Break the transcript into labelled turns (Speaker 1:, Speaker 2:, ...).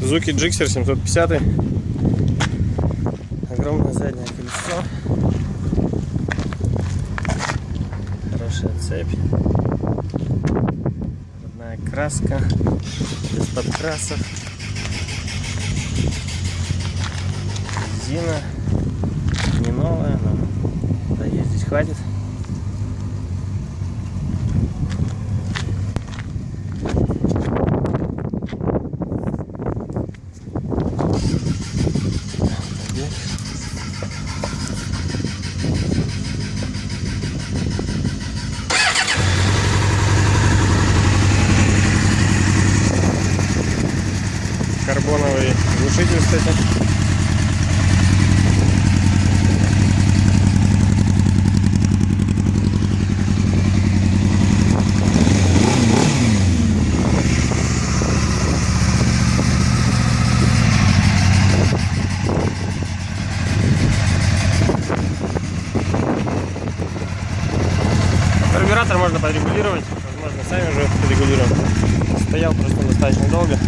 Speaker 1: Suzuki Gixxer 750. Огромное заднее колесо. Хорошая цепь. Родная краска. Без подкрасок. Резина. Не новая, но доездить хватит. Карбоновый глушитель, кстати. Карбюратор можно подрегулировать, возможно, сами уже подрегулируем. Стоял просто достаточно долго.